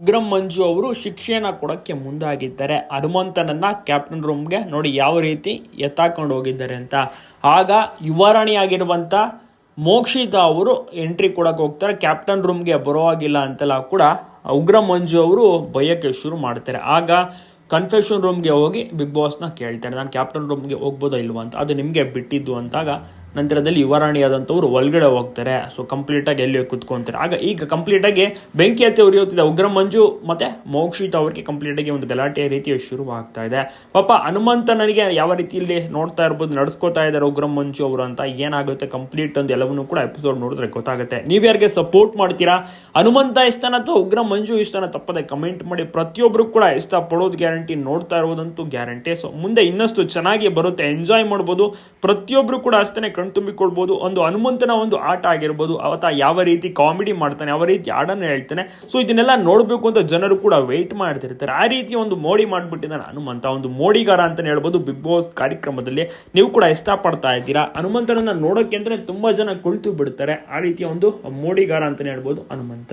ಉಗ್ರಂ ಮಂಜು ಅವರು ಶಿಕ್ಷೆಯನ್ನ ಕೊಡಕ್ಕೆ ಮುಂದಾಗಿದ್ದಾರೆ. ಹನುಮಂತನನ್ನ ಕ್ಯಾಪ್ಟನ್ ರೂಮ್ಗೆ ನೋಡಿ ಯಾವ ರೀತಿ ಎತ್ತಾಕೊಂಡು ಹೋಗಿದ್ದಾರೆ ಅಂತ. ಆಗ ಯುವರಾಣಿಯಾಗಿರುವಂತ ಮೋಕ್ಷಿತ ಅವರು ಎಂಟ್ರಿ ಕೊಡಕ್ಕೆ ಹೋಗ್ತಾರೆ. ಕ್ಯಾಪ್ಟನ್ ರೂಮ್ಗೆ ಬರೋವಾಗಿಲ್ಲ ಅಂತೆಲ್ಲ ಕೂಡ ಉಗ್ರಂ ಮಂಜು ಅವರು ಭಯಕ್ಕೆ ಶುರು ಮಾಡ್ತಾರೆ. ಆಗ ಕನ್ಫೆಷನ್ ರೂಮ್ಗೆ ಹೋಗಿ ಬಿಗ್ ಬಾಸ್ನ ಕೇಳ್ತಾರೆ. ನಾನು ಕ್ಯಾಪ್ಟನ್ ರೂಮ್ಗೆ ಹೋಗ್ಬೋದಾ ಇಲ್ವಾ ಅಂತ. ಅದು ನಿಮಗೆ ಬಿಟ್ಟಿದ್ದು ಅಂತಾಗ ನಂತರದಲ್ಲಿ ಯುವರಾಣಿಯಾದಂಥವ್ರು ಒಳಗಡೆ ಹೋಗ್ತಾರೆ. ಸೊ ಕಂಪ್ಲೀಟಾಗಿ ಎಲ್ಲಿ ಕುತ್ಕೊಂತಾರೆ. ಆಗ ಈಗ ಕಂಪ್ಲೀಟಾಗಿ ಬೆಂಕಿ ಹತ್ತಿ ಉರಿಯುತ್ತಿದೆ ಉಗ್ರ ಮಂಜು ಮತ್ತೆ ಮೋಕ್ಷಿತ ಅವರಿಗೆ ಕಂಪ್ಲೀಟಾಗಿ ಒಂದು ಗಲಾಟೆ ರೀತಿಯ ಶುರು ಆಗ್ತಾ ಇದೆ. ಪಾಪ ಹನುಮಂತ ನನಗೆ ಯಾವ ರೀತಿಯಲ್ಲಿ ನೋಡ್ತಾ ಇರ್ಬೋದು, ನಡ್ಸ್ಕೊತಾ ಇದ್ದಾರೆ ಉಗ್ರ ಮಂಜು ಅವರು ಅಂತ ಏನಾಗುತ್ತೆ? ಕಂಪ್ಲೀಟ್ ಒಂದು ಎಲ್ಲವನ್ನೂ ಕೂಡ ಎಪಿಸೋಡ್ ನೋಡಿದ್ರೆ ಗೊತ್ತಾಗುತ್ತೆ. ನೀವು ಯಾರಿಗೆ ಸಪೋರ್ಟ್ ಮಾಡ್ತೀರಾ? ಹನುಮಂತ ಇಷ್ಟನ ಅಥವಾ ಉಗ್ರ ಮಂಜು ಇಷ್ಟನ? ತಪ್ಪದೆ ಕಮೆಂಟ್ ಮಾಡಿ. ಪ್ರತಿಯೊಬ್ಬರು ಕೂಡ ಇಷ್ಟ ಪಡೋದು ಗ್ಯಾರಂಟಿ ನೋಡ್ತಾ ಇರೋದಂತೂ ಗ್ಯಾರಂಟಿ ಸೊ ಮುಂದೆ ಇನ್ನಷ್ಟು ಚೆನ್ನಾಗಿ ಬರುತ್ತೆ ಎಂಜಾಯ್ ಮಾಡ್ಬೋದು. ಪ್ರತಿಯೊಬ್ಬರು ಕೂಡ ಅಷ್ಟೇ ಕಣ್ತುಂಬಿಕೊಳ್ಬೋದು ಒಂದು ಹನುಮಂತನ ಒಂದು ಆಟ ಆಗಿರ್ಬೋದು ಅವತ್ತ ಯಾವ ರೀತಿ ಕಾಮಿಡಿ ಮಾಡ್ತಾನೆ, ಯಾವ ರೀತಿ ಹಾಡನ್ನು ಹೇಳ್ತಾನೆ ಸೊ ಇದನ್ನೆಲ್ಲ ನೋಡಬೇಕು ಅಂತ ಜನರು ಕೂಡ ವೆಯ್ಟ್ ಮಾಡ್ತಿರ್ತಾರೆ. ಆ ರೀತಿ ಒಂದು ಮೋಡಿ ಮಾಡಿಬಿಟ್ಟಿದ್ದಾನೆ ಹನುಮಂತ. ಒಂದು ಮೋಡಿಗಾರ ಅಂತಲೇ ಹೇಳ್ಬೋದು ಬಿಗ್ ಬಾಸ್ ಕಾರ್ಯಕ್ರಮದಲ್ಲಿ. ನೀವು ಕೂಡ ಇಷ್ಟಪಡ್ತಾ ಇದ್ದೀರಾ? ಹನುಮಂತನನ್ನು ನೋಡೋಕೆ ಅಂತಲೇ ತುಂಬ ಜನ ಕುಳಿತು ಬಿಡ್ತಾರೆ. ಆ ರೀತಿಯ ಒಂದು ಮೋಡಿಗಾರ ಅಂತಲೇ ಹೇಳ್ಬೋದು ಹನುಮಂತ.